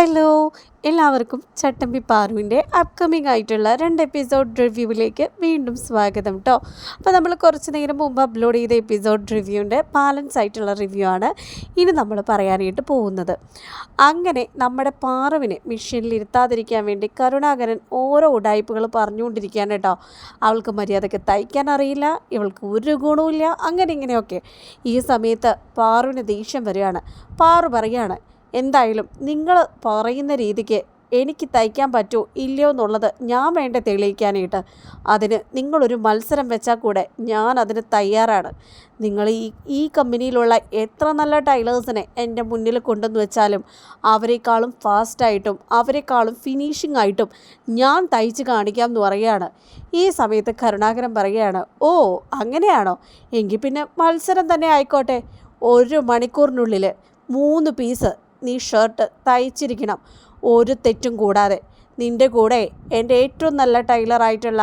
Hello എല്ലാവർക്കും ചട്ടമ്പി പാറുവിന്റെ upcoming ആയിട്ടുള്ള രണ്ട് എപ്പിസോഡ് റിവ്യൂവിലേക്ക് വീണ്ടും സ്വാഗതം കേട്ടോ അപ്പോൾ നമ്മൾ കുറച്ച് നേരം മുമ്പ് അപ്ലോഡ് ചെയ്ത എപ്പിസോഡ് റിവ്യൂവിന്റെ ബാലൻസ് ആയിട്ടുള്ള റിവ്യൂ ആണ് ഇനി നമ്മൾ പറയാനായിട്ട് പോകുന്നത്. അങ്ങനെ നമ്മുടെ പാറുവിനെ മിഷനിൽ ഇരുത്താതിരിക്കാൻ വേണ്ടി കരുണാകരൻ ഓരോ ഉടായ്പകൾ പറഞ്ഞുകൊണ്ടിരിക്കുകയാണ് കേട്ടോ അവൾക്ക് മര്യാദയ്ക്ക് തയ്ക്കാൻ അറിയില്ല ഇവൾക്ക് ഒരു ഗുണവുമില്ല അങ്ങനെ ഇങ്ങനെയൊക്കെ. ഈ സമയത്ത് പാറുവിന് ദേഷ്യം വരികയാണ്. പാറു പറയാണ് എന്തായാലും നിങ്ങൾ പറയുന്ന രീതിക്ക് എനിക്ക് തയ്ക്കാൻ പറ്റുമോ ഇല്ലയോ എന്നുള്ളത് ഞാൻ വേണ്ട തെളിയിക്കാനായിട്ട്. അതിന് നിങ്ങളൊരു മത്സരം വെച്ചാൽ കൂടെ ഞാൻ അതിന് തയ്യാറാണ്. നിങ്ങൾ ഈ ഈ കമ്പനിയിലുള്ള എത്ര നല്ല ടൈലേഴ്സിനെ എന്റെ മുന്നിൽ കൊണ്ടുവന്ന് വെച്ചാലും അവരെക്കാളും ഫാസ്റ്റായിട്ടും അവരെക്കാളും ഫിനിഷിംഗ് ആയിട്ടും ഞാൻ തയ്ച്ച് കാണിക്കാം എന്ന് പറയുകയാണ്. ഈ സമയത്ത് കരുണാകരൻ പറയുകയാണ് ഓ അങ്ങനെയാണോ? എങ്കിൽ പിന്നെ മത്സരം തന്നെ ആയിക്കോട്ടെ. ഒരു മണിക്കൂറിനുള്ളിൽ മൂന്ന് പീസ് നീ ഷർട്ട് തയ്ച്ചിരിക്കണം. ഒരു തെറ്റും കൂടാതെ. നിന്റെ കൂടെ എന്റെ ഏറ്റവും നല്ല ടൈലറായിട്ടുള്ള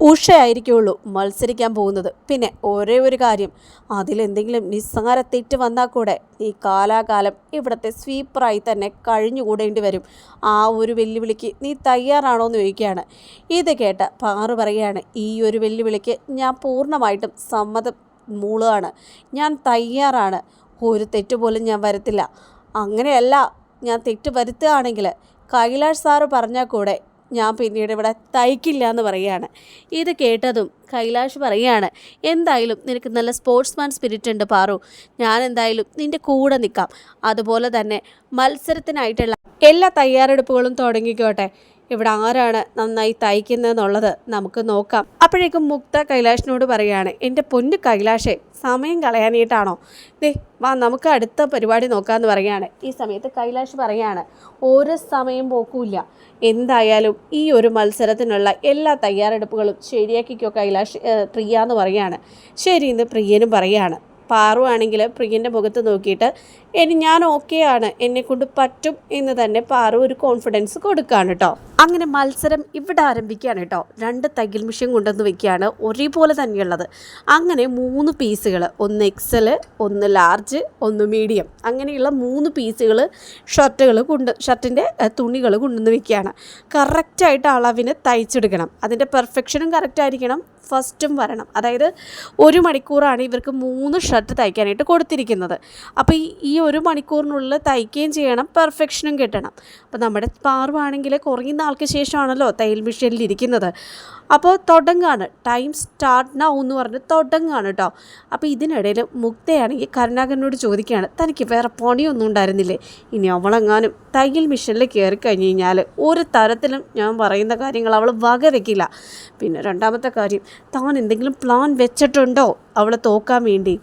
ഉഷയായിരിക്കുള്ളൂ മത്സരിക്കാൻ പോകുന്നത്. പിന്നെ ഒരേ ഒരു കാര്യം. അതിലെന്തെങ്കിലും നിസ്സാര തെറ്റ് വന്നാൽ കൂടെ നീ കാലാകാലം ഇവിടുത്തെ സ്വീപ്പറായി തന്നെ കഴിഞ്ഞുകൂടേണ്ടി വരും. ആ ഒരു വെല്ലുവിളിക്ക് നീ തയ്യാറാണോ എന്ന് ചോദിക്കുകയാണ്. ഇത് കേട്ട പാറു പറയുകയാണ് ഈ ഒരു വെല്ലുവിളിക്ക് ഞാൻ പൂർണമായിട്ടും സമ്മതം മൂളുകയാണ്. ഞാൻ തയ്യാറാണ്. ഒരു തെറ്റ് പോലും ഞാൻ വരത്തില്ല. അങ്ങനെയല്ല ഞാൻ തെറ്റ് വരുത്തുകയാണെങ്കിൽ കൈലാഷ് സാറ് പറഞ്ഞാൽ കൂടെ ഞാൻ പിന്നീട് ഇവിടെ തയ്ക്കില്ല എന്ന് പറയുകയാണ്. ഇത് കേട്ടതും കൈലാഷ് പറയുകയാണ് എന്തായാലും നിനക്ക് നല്ല സ്പോർട്സ്മാൻ സ്പിരിറ്റ് ഉണ്ട് പാറു. ഞാൻ എന്തായാലും നിന്റെ കൂടെ നിൽക്കാം. അതുപോലെ തന്നെ മത്സരത്തിനായിട്ടുള്ള എല്ലാ തയ്യാറെടുപ്പുകളും തുടങ്ങിക്കോട്ടെ. ഇവിടെ ആരാണ് നന്നായി തയ്ക്കുന്നതെന്നുള്ളത് നമുക്ക് നോക്കാം. അപ്പോഴേക്കും മുക്ത കൈലാഷിനോട് പറയുകയാണ് എന്റെ പൊന്നു കൈലാഷേ സമയം കളയാനായിട്ടാണോ? ദേ വാ നമുക്ക് അടുത്ത പരിപാടി നോക്കാമെന്ന് പറയുകയാണ്. ഈ സമയത്ത് കൈലാഷ് പറയാണ് ഒരു സമയം പോക്കൂല്ല. എന്തായാലും ഈ ഒരു മത്സരത്തിനുള്ള എല്ലാ തയ്യാറെടുപ്പുകളും ശരിയാക്കിക്കോ കൈലാഷ് പ്രിയ എന്ന് പറയാണ് ശരി എന്ന് പ്രിയനും പറയാണ് പാറു ആണെങ്കിൽ പ്രിയന്റെ മുഖത്ത് നോക്കിയിട്ട് ഇനി ഞാൻ ഓക്കെ ആണ്. എന്നെ കൊണ്ട് പറ്റും എന്ന് തന്നെ പാറു ഒരു കോൺഫിഡൻസ് കൊടുക്കുകയാണ് കേട്ടോ അങ്ങനെ മത്സരം ഇവിടെ ആരംഭിക്കുകയാണ് കേട്ടോ രണ്ട് തയ്യൽ മിഷ്യൻ കൊണ്ടുവന്ന് വെക്കുകയാണ്. ഒരേപോലെ തന്നെയുള്ളത്. അങ്ങനെ മൂന്ന് പീസുകൾ ഒന്ന് എക്സൽ ഒന്ന് ലാർജ് ഒന്ന് മീഡിയം അങ്ങനെയുള്ള മൂന്ന് പീസുകൾ ഷർട്ടുകൾ കൊണ്ട് ഷർട്ടിന്റെ തുണികൾ കൊണ്ടുവന്ന് വെക്കുകയാണ്. കറക്റ്റായിട്ട് അളവിന് തയ്ച്ചെടുക്കണം. അതിന്റെ പെർഫെക്ഷനും കറക്റ്റായിരിക്കണം ഫസ്റ്റും വരണം. അതായത് ഒരു മണിക്കൂറാണ് ഇവർക്ക് മൂന്ന് ഷർട്ട് തയ്ക്കാനായിട്ട് കൊടുത്തിരിക്കുന്നത്. അപ്പോൾ ഈ ഒരു മണിക്കൂറിനുള്ളിൽ തയ്ക്കുകയും ചെയ്യണം പെർഫെക്ഷനും കിട്ടണം. അപ്പോൾ നമ്മുടെ പാറുവാണെങ്കിൽ കുറേ നാൾക്ക് ശേഷമാണല്ലോ തയ്യൽ മെഷീനിൽ ഇരിക്കുന്നത്. അപ്പോൾ തുടങ്ങാണ്. ടൈം സ്റ്റാർട്ട് നൗ എന്ന് പറഞ്ഞ് തുടങ്ങാണ് കേട്ടോ അപ്പോൾ ഇതിനിടയിൽ മുക്തയാണെങ്കിൽ കരുണാകരനോട് ചോദിക്കുകയാണ്. തനിക്ക് വേറെ പണിയൊന്നും ഉണ്ടായിരുന്നില്ലേ? ഇനി അവളെങ്ങാനും തയ്യൽ മെഷീനിൽ കയറി കഴിഞ്ഞ് കഴിഞ്ഞാൽ ഒരു തരത്തിലും ഞാൻ പറയുന്ന കാര്യങ്ങൾ അവൾ വക വയ്ക്കില്ല പിന്നെ രണ്ടാമത്തെ കാര്യം താൻ എന്തെങ്കിലും പ്ലാൻ വെച്ചിട്ടുണ്ടോ അവളെ തോക്കാൻ വേണ്ടി?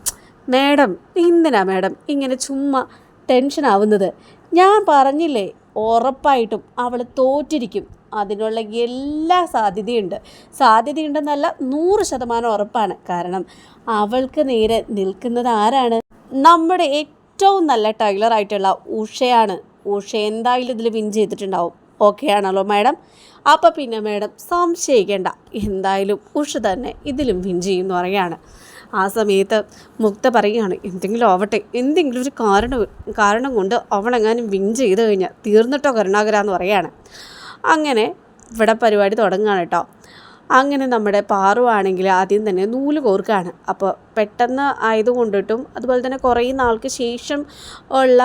മാഡം എന്തിനാ മേഡം ഇങ്ങനെ ചുമ്മാ ടെൻഷൻ ആവുന്നത്? ഞാൻ പറഞ്ഞില്ലേ ഉറപ്പായിട്ടും അവൾ തോറ്റിരിക്കും. അതിനുള്ള എല്ലാ സാധ്യതയുണ്ട്. സാധ്യതയുണ്ടെന്നല്ല നൂറ് ശതമാനം ഉറപ്പാണ്. കാരണം അവൾക്ക് നേരെ നിൽക്കുന്നത് ആരാണ്? നമ്മുടെ ഏറ്റവും നല്ല ടൈലറായിട്ടുള്ള ഉഷയാണ്. ഉഷ എന്തായാലും ഇതിൽ വിൻ ചെയ്തിട്ടുണ്ടാവും. ഓക്കെ ആണല്ലോ മാഡം? അപ്പോൾ പിന്നെ മാഡം സംശയിക്കേണ്ട. എന്തായാലും ഉഷ തന്നെ ഇതിലും വിൻ ചെയ്യുമെന്ന് പറയാണ് ആ സമയത്ത് മുക്ത പറയുകയാണ് എന്തെങ്കിലും ആവട്ടെ എന്തെങ്കിലും ഒരു കാരണം കാരണം കൊണ്ട് അവളെങ്ങാനും വിൻ ചെയ്ത് കഴിഞ്ഞാൽ തീർന്നിട്ടോ കരുണാകര എന്ന് പറയാണ് അങ്ങനെ ഇവിടെ പരിപാടി തുടങ്ങുകയാണ് കേട്ടോ. അങ്ങനെ നമ്മുടെ പാറുവാണെങ്കിൽ ആദ്യം തന്നെ നൂൽ കോർക്കുകയാണ് അപ്പോൾ പെട്ടെന്ന് ആയതുകൊണ്ടിട്ടും അതുപോലെ തന്നെ കുറേ നാൾക്ക് ശേഷം ഉള്ള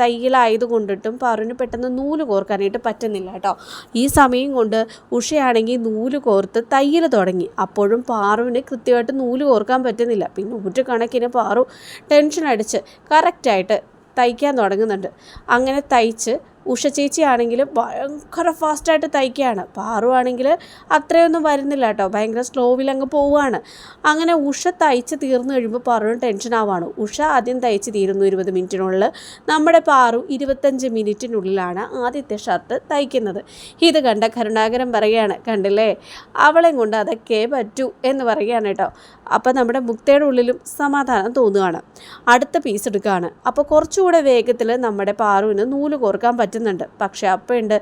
തയ്യലായത് കൊണ്ടിട്ടും പാറുവിന് പെട്ടെന്ന് നൂൽ കോർക്കാനായിട്ട് പറ്റുന്നില്ല കേട്ടോ. ഈ സമയം കൊണ്ട് ഉഷയാണെങ്കിൽ നൂൽ കോർത്ത് തയ്യൽ തുടങ്ങി. അപ്പോഴും പാറുവിന് കൃത്യമായിട്ട് നൂൽ കോർക്കാൻ പറ്റുന്നില്ല. പിന്നെ നൂറ്റുകണക്കിന് കണക്കിന് പാറു ടെൻഷൻ അടിച്ച് കറക്റ്റായിട്ട് തയ്ക്കാൻ തുടങ്ങുന്നുണ്ട്. അങ്ങനെ തയ്ച്ച് ഉഷ ചേച്ചി ആണെങ്കിൽ ഭയങ്കര ഫാസ്റ്റായിട്ട് തയ്ക്കുകയാണ്. പാറു ആണെങ്കിൽ അത്രയൊന്നും വരുന്നില്ല കേട്ടോ. ഭയങ്കര സ്ലോവിൽ അങ്ങ് പോവുകയാണ്. അങ്ങനെ ഉഷ തയ്ച്ച് തീർന്നു കഴിയുമ്പോൾ പാറുവിന് ടെൻഷൻ ആവുകയാണ് ഉഷ ആദ്യം തയ്ച്ച് തീരുന്നു ഇരുപത് മിനിറ്റിനുള്ളിൽ നമ്മുടെ പാറു ഇരുപത്തഞ്ച് മിനിറ്റിനുള്ളിലാണ് ആദ്യത്തെ ഷർട്ട് തയ്ക്കുന്നത്. ഇത് കണ്ട കരുണാകരൻ പറയുകയാണ് കണ്ടില്ലേ? അവളെയും കൊണ്ട് അതൊക്കെ പറ്റൂ എന്ന് പറയുകയാണ് കേട്ടോ. അപ്പോൾ നമ്മുടെ മുക്തയുടെ ഉള്ളിലും സമാധാനം തോന്നുകയാണ്. അടുത്ത പീസ് എടുക്കുകയാണ്. അപ്പോൾ കുറച്ചുകൂടെ വേഗത്തിൽ നമ്മുടെ പാറുവിന് നൂൽ കോർക്കാൻ പറ്റുന്നുണ്ട്. പക്ഷേ അപ്പോഴുണ്ട്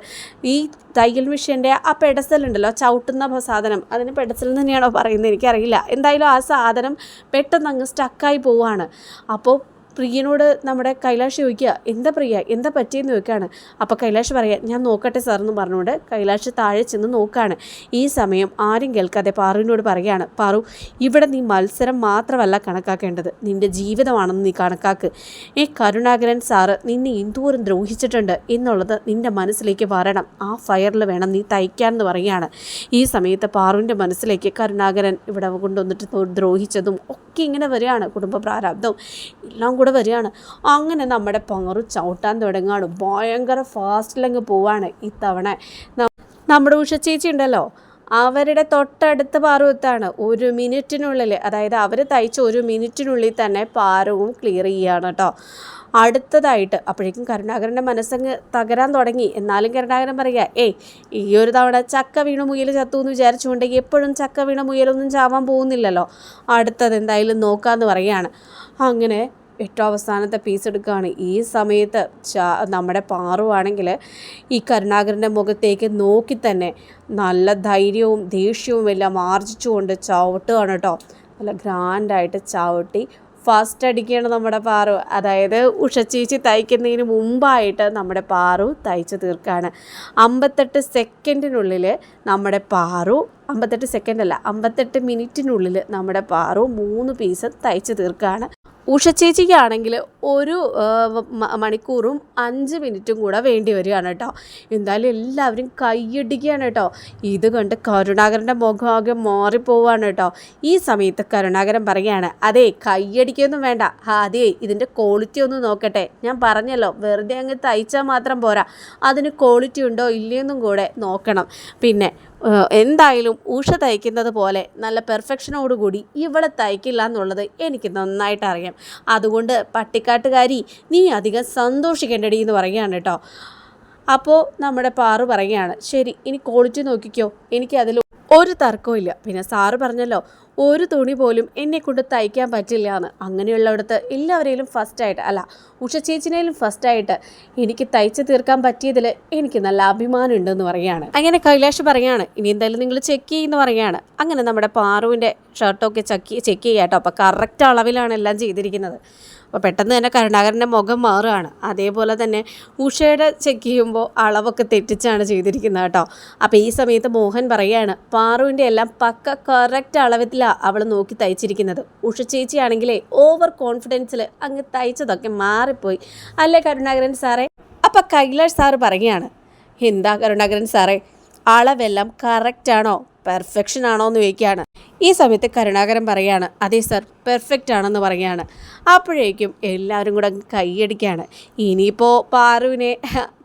ഈ തയ്യൽ മെഷീന്റെ ആ പെടസൽ ഉണ്ടല്ലോ ചവിട്ടുന്ന സാധനം. അതിന് പെടസൽ തന്നെയാണോ പറയുന്നത് എനിക്കറിയില്ല. എന്തായാലും ആ സാധനം പെട്ടെന്ന് അങ്ങ് സ്റ്റക്കായി പോവുകയാണ് അപ്പോൾ പ്രിയനോട് നമ്മുടെ കൈലാഷ് ചോദിക്കുക എന്താ പ്രിയ? എന്താ പറ്റിയെന്ന് ചോദിക്കുകയാണ്. അപ്പോൾ കൈലാഷ് പറയാം ഞാൻ നോക്കട്ടെ സാർ എന്ന് പറഞ്ഞുകൊണ്ട് കൈലാഷ് താഴെ ചെന്ന് നോക്കുകയാണ് ഈ സമയം ആരും കേൾക്കാതെ പാറുവിനോട് പറയുകയാണ് പാറു ഇവിടെ നീ മത്സരം മാത്രമല്ല കണക്കാക്കേണ്ടത്. നിന്റെ ജീവിതമാണെന്ന് നീ കണക്കാക്ക്. ഈ കരുണാകരൻ സാറ് നിന്നെ എന്തോരം ദ്രോഹിച്ചിട്ടുണ്ട് എന്നുള്ളത് നിന്റെ മനസ്സിലേക്ക് വരണം. ആ ഫയറിൽ വേണം നീ തയ്ക്കാമെന്ന് പറയുകയാണ്. ഈ സമയത്ത് പാറുവിന്റെ മനസ്സിലേക്ക് കരുണാകരൻ ഇവിടെ കൊണ്ടുവന്നിട്ട് ദ്രോഹിച്ചതും ഒക്കെ ഇങ്ങനെ വരികയാണ്. കുടുംബ പ്രാരാബ്ദം എല്ലാം കൂടെ വരികയാണ്. അങ്ങനെ നമ്മുടെ പങ്ങറു ചവിട്ടാൻ തുടങ്ങുകയാണ്. ഭയങ്കര ഫാസ്റ്റിലങ്ങ് പോവാണ് ഇത്തവണ നമ്മുടെ ഉഷ ചേച്ചി ഉണ്ടല്ലോ? അവരുടെ തൊട്ടടുത്ത് പാറുവത്താണ് ഒരു മിനിറ്റിനുള്ളിൽ അതായത് അവർ തയ്ച്ച ഒരു മിനിറ്റിനുള്ളിൽ തന്നെ പാറവും ക്ലിയർ ചെയ്യുകയാണ് കേട്ടോ അടുത്തതായിട്ട് അപ്പോഴേക്കും കരുണാകരന്റെ മനസ്സങ്ങ് തകരാൻ തുടങ്ങി. എന്നാലും കരുണാകരൻ പറയുക ഏയ് ഈ ഒരു തവണ ചക്ക വീണ മുയൽ ചത്തു എന്ന് വിചാരിച്ചുകൊണ്ടെങ്കിൽ എപ്പോഴും ചക്ക വീണ മുയലൊന്നും ചാവാൻ പോകുന്നില്ലല്ലോ. അടുത്തത് എന്തായാലും നോക്കാമെന്ന് പറയുകയാണ്. അങ്ങനെ ഏറ്റവും അവസാനത്തെ പീസ് എടുക്കുകയാണ്. ഈ സമയത്ത് നമ്മുടെ പാറുവാണെങ്കിൽ ഈ കരുണാകരന്റെ മുഖത്തേക്ക് നോക്കി തന്നെ നല്ല ധൈര്യവും ദേഷ്യവും എല്ലാം ആർജിച്ചുകൊണ്ട് ചവിട്ടുകയാണ് കേട്ടോ. നല്ല ഗ്രാൻഡായിട്ട് ചവിട്ടി ഫസ്റ്റ് അടിക്കുകയാണ് നമ്മുടെ പാറു. അതായത് ഉഷച്ചേച്ചി തയ്ക്കുന്നതിന് മുമ്പായിട്ട് നമ്മുടെ പാറു തയ്ച്ചു തീർക്കുകയാണ്. അമ്പത്തെട്ട് സെക്കൻഡിനുള്ളിൽ നമ്മുടെ പാറു അമ്പത്തെട്ട് സെക്കൻഡ് അല്ല അമ്പത്തെട്ട് മിനിറ്റിനുള്ളിൽ നമ്മുടെ പാറു മൂന്ന് പീസ് തയ്ച്ചു തീർക്കുകയാണ്. ഉഷച്ചേച്ചിക്കാണെങ്കിൽ ഒരു മണിക്കൂറും അഞ്ച് മിനിറ്റും കൂടെ വേണ്ടി വരികയാണ് കേട്ടോ. എന്തായാലും എല്ലാവരും കൈയടിക്കുകയാണ് കേട്ടോ. ഇത് കണ്ട് കരുണാകരന്റെ മുഖമാകെ മാറിപ്പോവാണ് കേട്ടോ. ഈ സമയത്ത് കരുണാകരൻ പറയുകയാണ് അതെ കൈയടിക്കൊന്നും വേണ്ട. അതെ ഇതിന്റെ ക്വാളിറ്റി ഒന്ന് നോക്കട്ടെ. ഞാൻ പറഞ്ഞല്ലോ വെറുതെ അങ്ങ് തയ്ച്ചാൽ മാത്രം പോരാ. അതിന് ക്വാളിറ്റി ഉണ്ടോ ഇല്ലയെന്നും കൂടെ നോക്കണം. പിന്നെ എന്തായാലും ഉഷ തയ്ക്കുന്നത് പോലെ നല്ല പെർഫെക്ഷനോടുകൂടി ഇവളെ തയ്ക്കില്ല എന്നുള്ളത് എനിക്ക് നന്നായിട്ട് അറിയാം. അതുകൊണ്ട് പട്ടിക്കാട്ടുകാരി നീ അധികം സന്തോഷിക്കേണ്ടടി എന്ന് പറയുകയാണ് കേട്ടോ. അപ്പോൾ നമ്മുടെ പാറു പറയുകയാണ് ശരി ഇനി ക്വാളിറ്റി നോക്കിക്കോ. എനിക്ക് അതിൽ ഒരു തർക്കവും ഇല്ല. പിന്നെ സാറ് പറഞ്ഞല്ലോ ഒരു തുണി പോലും എന്നെ കൊണ്ട് തയ്ക്കാൻ പറ്റില്ല എന്ന്. അങ്ങനെയുള്ളവിടത്ത് എല്ലാവരെയും ഫസ്റ്റായിട്ട് അല്ല ഉഷ ചേച്ചിനേലും ഫസ്റ്റായിട്ട് എനിക്ക് തയ്ച്ച് തീർക്കാൻ പറ്റിയതിൽ എനിക്ക് നല്ല അഭിമാനം ഉണ്ടെന്ന് പറയാണ് അങ്ങനെ കൈലാഷ് പറയാണ് ഇനി എന്തായാലും നിങ്ങൾ ചെക്ക് ചെയ്യുമെന്ന് പറയാണ് അങ്ങനെ നമ്മുടെ പാറുവിന്റെ ഷർട്ടൊക്കെ ചെക്ക് ചെക്ക് കേട്ടോ. അപ്പോൾ കറക്റ്റ് അളവിലാണ് എല്ലാം ചെയ്തിരിക്കുന്നത്. അപ്പോൾ പെട്ടെന്ന് തന്നെ കരുണാകരന്റെ മുഖം മാറുകയാണ്. അതേപോലെ തന്നെ ഉഷയുടെ ചെക്ക് ചെയ്യുമ്പോൾ അളവൊക്കെ തെറ്റിച്ചാണ് ചെയ്തിരിക്കുന്നത് കേട്ടോ. അപ്പോൾ ഈ സമയത്ത് മോഹൻ പറയുകയാണ് പാറുവിന്റെ എല്ലാം പക്ക കറക്റ്റ് അളവിലാണ് അവൾ നോക്കി തയ്ച്ചിരിക്കുന്നത്. ഉഷ ചേച്ചിയാണെങ്കിലേ ഓവർ കോൺഫിഡൻസിൽ അങ്ങ് തയ്ച്ചതൊക്കെ മാറിപ്പോയി. അല്ലേ കരുണാകരൻ സാറേ? അപ്പം കൈലാഷ് സാറ് പറയുകയാണ് എന്താ കരുണാകരൻ സാറേ? അളവെല്ലാം കറക്റ്റ് ആണോ? പെർഫെക്ഷൻ ആണോ? എന്ന് ചോദിക്കുകയാണ്. ഈ സമയത്ത് കരുണാകരൻ പറയാണ് അതെ സർ പെർഫെക്റ്റ് ആണെന്ന് പറയുകയാണ്. അപ്പോഴേക്കും എല്ലാവരും കൂടെ കൈയടിക്കുകയാണ്. ഇനിയിപ്പോൾ പാറുവിനെ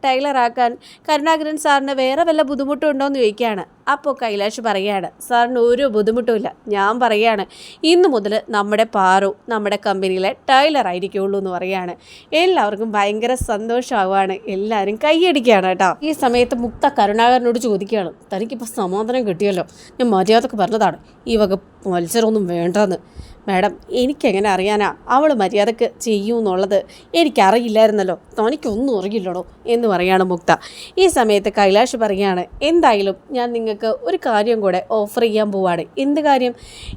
ടൈലറാക്കാൻ കരുണാകരൻ സാറിന് വേറെ വല്ല ബുദ്ധിമുട്ടും ഉണ്ടോയെന്ന് ചോദിക്കുകയാണ്. അപ്പോൾ കൈലാഷ് പറയുകയാണ് സാറിന് ഒരു ബുദ്ധിമുട്ടുമില്ല ഞാൻ പറയുകയാണ് ഇന്ന് മുതൽ നമ്മുടെ പാറു നമ്മുടെ കമ്പനിയിലെ ടൈലർ ആയിരിക്കുള്ളൂ എന്ന് പറയുകയാണ്. എല്ലാവർക്കും ഭയങ്കര സന്തോഷമാവുകയാണ്. എല്ലാവരും കൈയടിക്കുകയാണ് കേട്ടോ. ഈ സമയത്ത് മുക്ത കരുണാകരനോട് ചോദിക്കുകയാണ് തനിക്കിപ്പോൾ സമാധാനം കിട്ടിയല്ലോ? ഞാൻ മര്യാദയ്ക്ക് പറഞ്ഞതാണ് ഈ വക മത്സരമൊന്നും വേണ്ടെന്ന്. മാഡം എനിക്കെങ്ങനെ അറിയാനാ? അവൾ മര്യാദയ്ക്ക് ചെയ്യൂ എന്നുള്ളത് എനിക്കറിയില്ലായിരുന്നല്ലോ. തനിക്കൊന്നും അറിയില്ലടോ എന്ന് പറയാണ് മുക്ത. ഈ സമയത്ത് കൈലാഷ് പറയാണ് എന്തായാലും ഞാൻ നിങ്ങൾക്ക് ഒരു കാര്യം കൂടെ ഓഫർ ചെയ്യാൻ പോവാണ്. എന്ത് കാര്യം?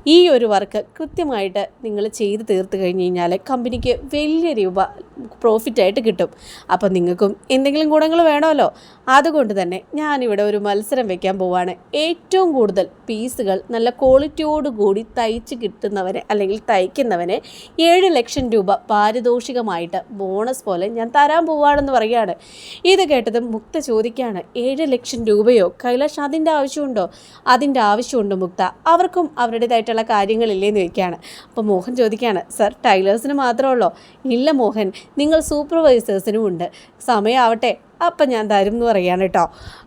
ഈ ഒരു വർക്ക് കൃത്യമായിട്ട് നിങ്ങൾ ചെയ്ത് തീർത്ത് കഴിഞ്ഞ് കഴിഞ്ഞാൽ കമ്പനിക്ക് വലിയ രൂപ പ്രോഫിറ്റായിട്ട് കിട്ടും. അപ്പം നിങ്ങൾക്കും എന്തെങ്കിലും ഗുണങ്ങൾ വേണമല്ലോ. അതുകൊണ്ട് തന്നെ ഞാനിവിടെ ഒരു മത്സരം വെക്കാൻ പോവാണ്. ഏറ്റവും കൂടുതൽ പീസുകൾ നല്ല ക്വാളിറ്റിയോടുകൂടി തയ്ച്ച് കിട്ടുന്നവനെ അല്ലെങ്കിൽ തയ്ക്കുന്നവനെ ഏഴ് ലക്ഷം രൂപ പാരിതോഷികമായിട്ട് ബോണസ് പോലെ ഞാൻ തരാൻ പോവാണെന്ന് പറയുകയാണ്. ഇത് കേട്ടത് മുക്ത ചോദിക്കുകയാണ് ഏഴ് ലക്ഷം രൂപയോ? കൈലാഷ് അതിന്റെ ആവശ്യമുണ്ടോ? അതിന്റെ ആവശ്യമുണ്ട് മുക്ത. അവർക്കും അവരുടേതായിട്ടുള്ള കാര്യങ്ങളില്ലേന്ന് ചോദിക്കുകയാണ്. അപ്പോൾ മോഹൻ ചോദിക്കുകയാണ് സർ ടൈലേഴ്സിന് മാത്രമേ ഉള്ളോ? ഇല്ല മോഹൻ നിങ്ങൾ സൂപ്പർവൈസേഴ്സിനും ഉണ്ട്. സമയമാവട്ടെ അപ്പം ഞാൻ തരും എന്ന് പറയാണ് കേട്ടോ.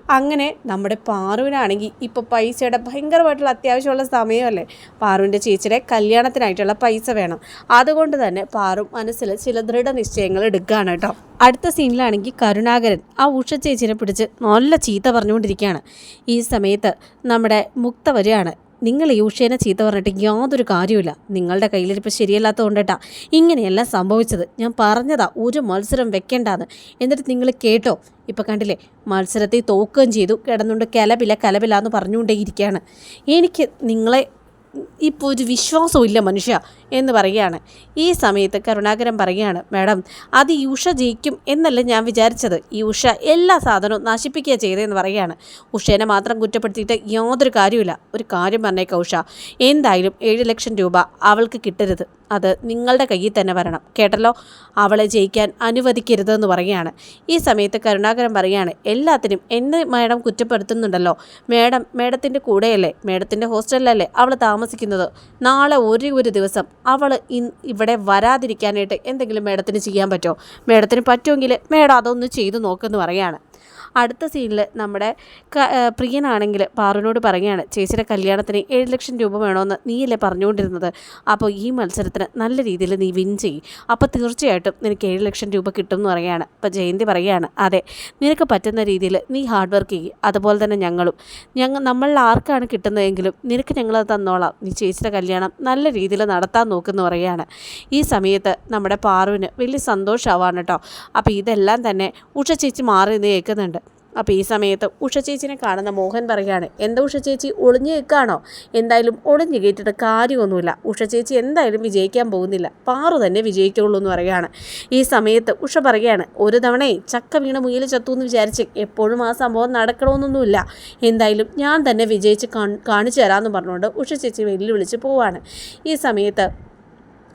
അങ്ങനെ നമ്മുടെ പാറുവിനാണെങ്കിൽ ഇപ്പോൾ പൈസയുടെ ഭയങ്കരമായിട്ടുള്ള അത്യാവശ്യമുള്ള സമയമല്ലേ? പാറുവിന്റെ ചേച്ചിയുടെ കല്യാണത്തിനായിട്ടുള്ള പൈസ വേണം. അതുകൊണ്ട് തന്നെ പാറു മനസ്സിൽ ചില ദൃഢനിശ്ചയങ്ങൾ എടുക്കുകയാണ് കേട്ടോ. അടുത്ത സീനിലാണെങ്കിൽ കരുണാകരൻ ആ ഉഷ ചേച്ചിനെ പിടിച്ച് നല്ല ചീത്ത പറഞ്ഞുകൊണ്ടിരിക്കുകയാണ്. ഈ സമയത്ത് നമ്മുടെ മുക്ത വരികയാണ്. നിങ്ങൾ യൂഷേനെ ചീത്ത പറഞ്ഞിട്ട് യാതൊരു കാര്യമില്ല നിങ്ങളുടെ കയ്യിലിരിപ്പ് ശരിയല്ലാത്തതുകൊണ്ടേട്ടാ ഇങ്ങനെയല്ല സംഭവിച്ചത്. ഞാൻ പറഞ്ഞതാ ഒരു മത്സരം വെക്കേണ്ടാന്ന്. എന്നിട്ട് നിങ്ങൾ കേട്ടോ ഇപ്പം കണ്ടില്ലേ മത്സരത്തിൽ തോക്കുകയും ചെയ്തു കിടന്നുകൊണ്ട് കലപില കലപില എന്ന് പറഞ്ഞുകൊണ്ടേയിരിക്കുകയാണ്. എനിക്ക് നിങ്ങളെ ഇപ്പോൾ ഒരു വിശ്വാസവും ഇല്ല മനുഷ്യ എന്ന് പറയുകയാണ്. ഈ സമയത്ത് കരുണാകരൻ പറയുകയാണ് മാഡം അത് ഈ ഉഷ ജയിക്കും എന്നല്ല ഞാൻ വിചാരിച്ചത്. ഈ ഉഷ എല്ലാ സാധനവും നശിപ്പിക്കുക ചെയ്തതെന്ന് പറയുകയാണ്. ഉഷേനെ മാത്രം കുറ്റപ്പെടുത്തിയിട്ട് യാതൊരു കാര്യമില്ല ഒരു കാര്യം പറഞ്ഞേക്കാം ഉഷ. എന്തായാലും ഏഴ് ലക്ഷം രൂപ അവൾക്ക് കിട്ടരുത്. അത് നിങ്ങളുടെ കയ്യിൽ തന്നെ വരണം. കേട്ടല്ലോ? അവളെ ജയിക്കാൻ അനുവദിക്കരുതെന്ന് പറയുകയാണ്. ഈ സമയത്ത് കരുണാകരൻ പറയുകയാണ് എല്ലാത്തിനും എന്നെ മാഡം കുറ്റപ്പെടുത്തുന്നുണ്ടല്ലോ. മാഡം മാഡത്തിന്റെ കൂടെയല്ലേ? മാഡത്തിന്റെ ഹോസ്റ്റലിലല്ലേ അവൾ താമസിക്കുന്നത്? നാളെ ഒരു ഒരു ദിവസം അവൾ ഇവിടെ വരാതിരിക്കാനായിട്ട് എന്തെങ്കിലും മാഡത്തിന് ചെയ്യാൻ പറ്റുമോ മാഡത്തിന് പറ്റുമെങ്കിൽ മാഡം അതൊന്ന് ചെയ്തു നോക്കുമെന്ന് പറയുകയാണ്. അടുത്ത സീനിൽ നമ്മുടെ പ്രിയനാണെങ്കിൽ പാറുവിനോട് പറയുകയാണ് ചേച്ചിയുടെ കല്യാണത്തിന് ഏഴ് ലക്ഷം രൂപ വേണമെന്ന് നീയല്ലേ പറഞ്ഞുകൊണ്ടിരുന്നത്. അപ്പോൾ ഈ മത്സരത്തിന് നല്ല രീതിയിൽ നീ വിൻ ചെയ്യും. അപ്പോൾ തീർച്ചയായിട്ടും നിനക്ക് ഏഴ് ലക്ഷം രൂപ കിട്ടും എന്ന് പറയുകയാണ്. അപ്പോൾ ജയന്തി പറയുകയാണ് അതെ നിനക്ക് പറ്റുന്ന രീതിയിൽ നീ ഹാർഡ് വർക്ക് ചെയ്യും. അതുപോലെ തന്നെ ഞങ്ങളും. ഞങ്ങൾ നമ്മളിൽ ആർക്കാണ് കിട്ടുന്നതെങ്കിലും നിനക്ക് ഞങ്ങളത് തന്നോളാം. നീ ചേച്ചിയുടെ കല്യാണം നല്ല രീതിയിൽ നടത്താൻ നോക്കുന്നു പറയുകയാണ്. ഈ സമയത്ത് നമ്മുടെ പാറുവിന് വലിയ സന്തോഷമാവാണ് കേട്ടോ അപ്പോൾ ഇതെല്ലാം തന്നെ ഉഷ ചേച്ചി മാറി നിന്ന് കേൾക്കുന്നുണ്ട്. അപ്പോൾ ഈ സമയത്ത് ഉഷ ചേച്ചിനെ കാണുന്ന മോഹൻ പറയുകയാണ് എന്താ ഉഷ ചേച്ചി ഒളിഞ്ഞു നിൽക്കുകയാണോ? എന്തായാലും ഒളിഞ്ഞു കയറ്റിട്ട് കാര്യമൊന്നുമില്ല. ഉഷ ചേച്ചി എന്തായാലും വിജയിക്കാൻ പോകുന്നില്ല. പാറു തന്നെ വിജയിക്കുള്ളൂ എന്ന് പറയുകയാണ്. ഈ സമയത്ത് ഉഷ പറയുകയാണ് ഒരു തവണയെ ചക്ക വീണ മുയിൽ ചത്തു എന്ന് വിചാരിച്ച് എപ്പോഴും ആ സംഭവം നടക്കണമെന്നൊന്നുമില്ല. എന്തായാലും ഞാൻ തന്നെ വിജയിച്ച് കാണിച്ചു തരാമെന്ന് പറഞ്ഞുകൊണ്ട് ഉഷ ചേച്ചി വെല്ലുവിളിച്ച് പോവാണ്. ഈ സമയത്ത്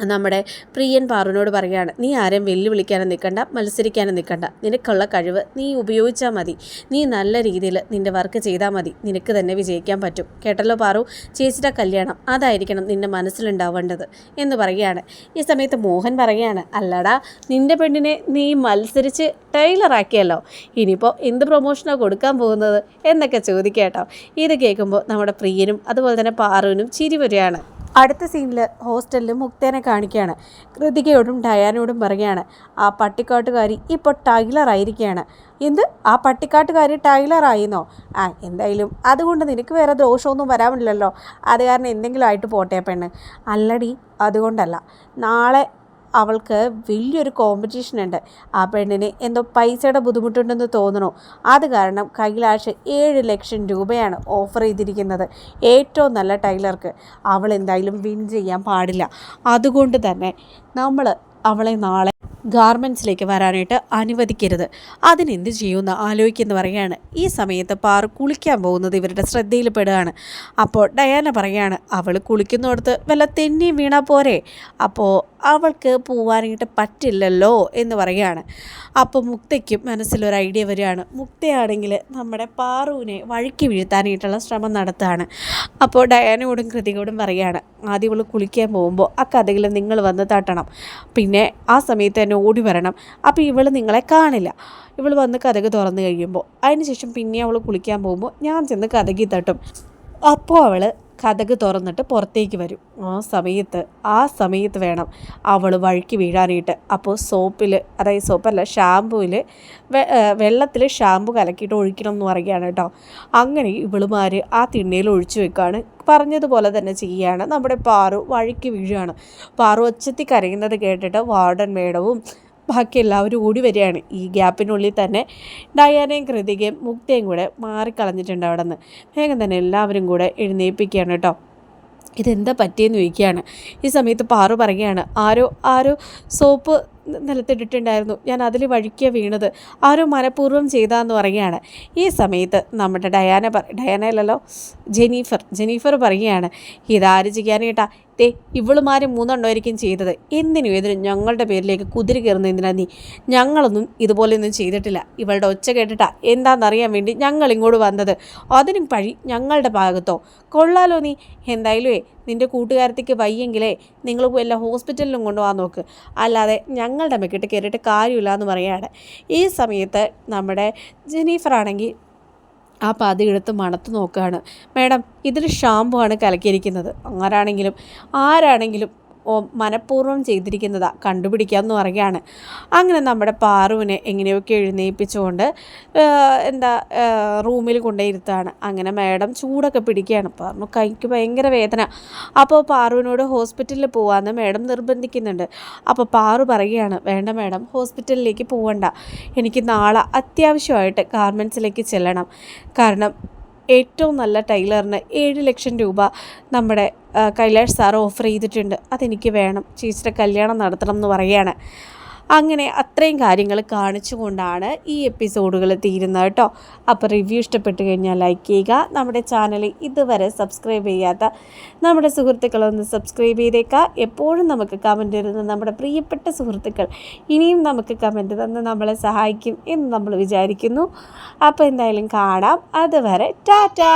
നമ്മുടെ പ്രിയൻ പാറുവിനോട് പറയുകയാണ് നീ ആരെയും വെല്ലുവിളിക്കാനും നിൽക്കണ്ട മത്സരിക്കാനും നിൽക്കണ്ട നിനക്കുള്ള കഴിവ് നീ ഉപയോഗിച്ചാൽ മതി. നീ നല്ല രീതിയിൽ നിന്റെ വർക്ക് ചെയ്താൽ മതി. നിനക്ക് തന്നെ വിജയിക്കാൻ പറ്റും. കേട്ടല്ലോ പാറു? ചേച്ചിയുടെ കല്യാണം അതായിരിക്കണം നിന്റെ മനസ്സിലുണ്ടാവേണ്ടത്. എന്ന് പറയുകയാണ്. ഈ സമയത്ത് മോഹൻ പറയുകയാണ് അല്ലടാ നിന്റെ പെണ്ണിനെ നീ മത്സരിച്ച് ടൈലറാക്കിയല്ലോ. ഇനിയിപ്പോൾ എന്ത് പ്രൊമോഷനോ കൊടുക്കാൻ പോകുന്നത്? എന്നൊക്കെ ചോദിക്കാം ഇത് കേൾക്കുമ്പോൾ നമ്മുടെ പ്രിയനും അതുപോലെ തന്നെ പാറുവിനും ചിരി വരികയാണ്. അടുത്ത സീനിൽ ഹോസ്റ്റലിൽ മുക്തേനെ കാണിക്കുകയാണ്. കൃതികയോടും ഡയാനോടും പറയുകയാണ് ആ പട്ടിക്കാട്ടുകാരി ഇപ്പോൾ ടൈലറായിരിക്കുകയാണ് എന്ത്? ആ പട്ടിക്കാട്ടുകാരി ടൈലറായിരുന്നോ ആ എന്തായാലും അതുകൊണ്ട് നിനക്ക് വേറെ ദോഷമൊന്നും വരാമില്ലല്ലോ അത് കാരണം എന്തെങ്കിലും ആയിട്ട് പോട്ടെ പെണ്ണ്. അല്ലടി അതുകൊണ്ടല്ല. നാളെ അവൾക്ക് വലിയൊരു കോമ്പറ്റീഷൻ ഉണ്ട്. ആ പെണ്ണിന് എന്തോ പൈസയുടെ ബുദ്ധിമുട്ടുണ്ടെന്ന് തോന്നണു അത് കാരണം കൈലാഷ് ഏഴ് ലക്ഷം രൂപയാണ് ഓഫർ ചെയ്തിരിക്കുന്നത്. ഏറ്റവും നല്ല ടൈലർക്ക്. അവൾ എന്തായാലും വിൻ ചെയ്യാൻ പാടില്ല. അതുകൊണ്ട് തന്നെ നമ്മൾ അവളെ നാളെ ഗാർമെന്റ്സിലേക്ക് വരാനായിട്ട് അനുവദിക്കരുത്. അതിനെന്ത് ചെയ്യുമെന്ന് ആലോചിക്കുന്ന പറയുകയാണ്. ഈ സമയത്ത് പാറു കുളിക്കാൻ പോകുന്നത് ഇവരുടെ ശ്രദ്ധയിൽപ്പെടുകയാണ്. അപ്പോൾ ഡയാന പറയുകയാണ് അവൾ കുളിക്കുന്നിടത്ത് വല്ല തെന്നിയും വീണാൽ പോരെ? അപ്പോൾ അവൾക്ക് പോവാനായിട്ട് പറ്റില്ലല്ലോ? എന്ന് പറയുകയാണ്. അപ്പോൾ മുക്തയ്ക്കും മനസ്സിലൊരു ഐഡിയ വരികയാണ്. മുക്തയാണെങ്കിൽ നമ്മുടെ പാറുവിനെ വഴുക്കി വീഴ്ത്താനായിട്ടുള്ള ശ്രമം നടത്തുകയാണ്. അപ്പോൾ ഡയാനയോടും കൃതികോടും പറയുകയാണ് ആദ്യം ഇവൾ കുളിക്കാൻ പോകുമ്പോൾ ആ കഥകൾ നിങ്ങൾ വന്ന് തട്ടണം. പിന്നെ ആ സമയത്ത് തന്നെ ഓടി വരണം. അപ്പോൾ ഇവൾ നിങ്ങളെ കാണില്ല. ഇവൾ വന്ന് കഥക് തുറന്നു കഴിയുമ്പോൾ അതിനുശേഷം പിന്നെ അവൾ കുളിക്കാൻ പോകുമ്പോൾ ഞാൻ ചെന്ന് കഥകി തട്ടും. അപ്പോൾ അവൾ കഥക് തുറന്നിട്ട് പുറത്തേക്ക് വരും. ആ സമയത്ത് ആ സമയത്ത് വേണം അവൾ വഴുക്കി വീഴാനായിട്ട്. അപ്പോൾ സോപ്പിൽ അതായത് സോപ്പല്ല ഷാമ്പുവിൽ വെള്ളത്തിൽ ഷാമ്പു കലക്കിയിട്ട് ഒഴിക്കണം എന്ന് പറയുകയാണ് കേട്ടോ. അങ്ങനെ ഇവളുമാർ ആ തിണ്ണയിൽ ഒഴിച്ചു വെക്കുകയാണ് പറഞ്ഞതുപോലെ തന്നെ ചെയ്യുകയാണ്. നമ്മുടെ പാറു വഴുക്കി വീഴുകയാണ്. പാറു ഒച്ചത്തി കരയുന്നത് കേട്ടിട്ട് വാർഡൻ മേഡവും ബാക്കി എല്ലാവരും ഓടി വരികയാണ്. ഈ ഗ്യാപ്പിനുള്ളിൽ തന്നെ ഡയാനയും കൃതികയും മുക്തയും കൂടെ മാറിക്കളഞ്ഞിട്ടുണ്ട് അവിടെ നിന്ന് വേഗം തന്നെ എല്ലാവരും കൂടെ എഴുന്നേൽപ്പിക്കുകയാണ് കേട്ടോ. ഇതെന്താ പറ്റിയെന്ന് ചോദിക്കുകയാണ്. ഈ സമയത്ത് പാറു പറയുകയാണ് ആരോ ആരോ സോപ്പ് നിലത്തിട്ടിട്ടുണ്ടായിരുന്നു. ഞാൻ അതിൽ വഴിക്കുക വീണത്. ആരോ മനഃപൂർവം ചെയ്താന്ന് പറയുകയാണ്. ഈ സമയത്ത് നമ്മുടെ ഡയാന ഡയാന അല്ലല്ലോ ജെനീഫർ ജെനീഫർ പറയുകയാണ് ഇതാര് ചെയ്യാനേട്ടാ തേ ഇവളുമാരും മൂന്നെണ്ണമായിരിക്കും ചെയ്തത്. എന്തിനും ഏതിനും ഞങ്ങളുടെ പേരിലേക്ക് കുതിരി കയറുന്ന എന്തിനാ നീ? ഞങ്ങളൊന്നും ഇതുപോലെയൊന്നും ചെയ്തിട്ടില്ല. ഇവളുടെ ഒച്ച കേട്ടിട്ടാ എന്താണെന്നറിയാൻ വേണ്ടി ഞങ്ങൾ ഇങ്ങോട്ട് വന്നത്. അതിനും പഴി ഞങ്ങളുടെ ഭാഗത്തോ? കൊള്ളാലോ നീ. എന്തായാലും നിന്റെ കൂട്ടുകാരത്തേക്ക് വയ്യെങ്കിലേ നിങ്ങൾ എല്ലാ ഹോസ്പിറ്റലിലും കൊണ്ടുപോകാൻ നോക്ക്. അല്ലാതെ ഞങ്ങളുടെ മെക്കിട്ട് കയറിയിട്ട് കാര്യമില്ല എന്ന് പറയുകയാണ്. ഈ സമയത്ത് നമ്മുടെ ജെനീഫർ ആണെങ്കിൽ ആ പാതി എടുത്ത് മണത്ത് നോക്കുകയാണ്. മാഡം ഇതിൽ ഷാമ്പു ആണ് കലക്കിയിരിക്കുന്നത്. ആരാണെങ്കിലും ആരാണെങ്കിലും മനഃപൂർവം ചെയ്തിരിക്കുന്നതാണ് കണ്ടുപിടിക്കാമെന്ന് പറയുകയാണ്. അങ്ങനെ നമ്മുടെ പാറുവിനെ എങ്ങനെയൊക്കെ എഴുന്നേൽപ്പിച്ചുകൊണ്ട് എന്താ റൂമിൽ കൊണ്ടുപോയിരുത്താണ്. അങ്ങനെ മാഡം ചൂടൊക്കെ പിടിക്കുകയാണ്. പറഞ്ഞു കൈക്ക് ഭയങ്കര വേദന. അപ്പോൾ പാറുവിനോട് ഹോസ്പിറ്റലിൽ പോകാമെന്ന് മാഡം നിർബന്ധിക്കുന്നുണ്ട്. അപ്പോൾ പാറു പറയുകയാണ് വേണ്ട മാഡം ഹോസ്പിറ്റലിലേക്ക് പോകണ്ട എനിക്ക് നാളെ അത്യാവശ്യമായിട്ട് ഗാർമെൻസിലേക്ക് ചെല്ലണം. കാരണം ഏറ്റവും നല്ല ടൈലറിന് ഏഴ് ലക്ഷം രൂപ നമ്മുടെ കൈലാഷ് സാർ ഓഫർ ചെയ്തിട്ടുണ്ട്. അതെനിക്ക് വേണം. ചേച്ചിയുടെ കല്യാണം നടത്തണം എന്ന് പറയുകയാണ്. അങ്ങനെ അത്രയും കാര്യങ്ങൾ കാണിച്ചുകൊണ്ടാണ് ഈ എപ്പിസോഡുകൾ തീരുന്നത് കേട്ടോ. അപ്പോൾ റിവ്യൂ ഇഷ്ടപ്പെട്ട് കഴിഞ്ഞാൽ ലൈക്ക് ചെയ്യുക. നമ്മുടെ ചാനൽ ഇതുവരെ സബ്സ്ക്രൈബ് ചെയ്യാത്ത നമ്മുടെ സുഹൃത്തുക്കളൊന്ന് സബ്സ്ക്രൈബ് ചെയ്തേക്കുക എപ്പോഴും നമുക്ക് കമന്റ് തരുന്ന നമ്മുടെ പ്രിയപ്പെട്ട സുഹൃത്തുക്കൾ ഇനിയും നമുക്ക് കമന്റ് തന്ന് നമ്മളെ സഹായിക്കും എന്ന് നമ്മൾ വിചാരിക്കുന്നു. അപ്പോൾ എന്തായാലും കാണാം. അതുവരെ ടാറ്റാ!